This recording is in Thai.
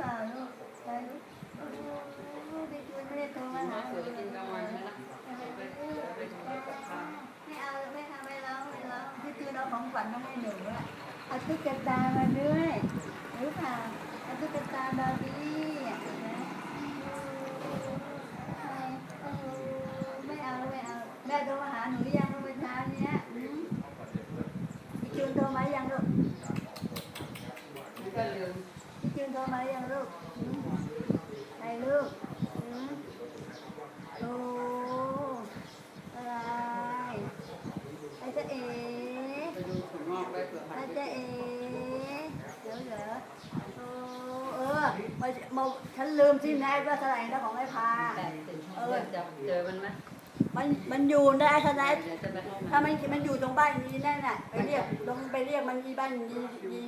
ปล่าลูกไม่เอาไม่ทำไม่รอไม่รองพี่จูนเอาของขวัญน้องให้หนูอะอาตุ๊กตามาด้วยหรือเปล่าอาตุ๊กตาบาร์บี้ไม่เอาไม่เอาแม่โทรมาหาหนูยังเมื่อเช้าเนี้ยพี่จนโทรมายังก็ จูนโทรมายังลูกอืมใครลูกอืมโอ้อะไรไอ้เจ๊เอ๋ไอ้เจ๊เอ๋เดี๋ยวเหรอโอ้เออมามาฉันลืมที่ไหนว่าแถลงแล้วของไอ้พาเออจะเจอมันไหมมันมันอยู่ได้แถลงเดี๋ยวจะไปห้องถ้ามันมันอยู่ตรงบ้านนี้แน่นน่ะไปเรียกลงไปเรียกมันที่บ้านยียี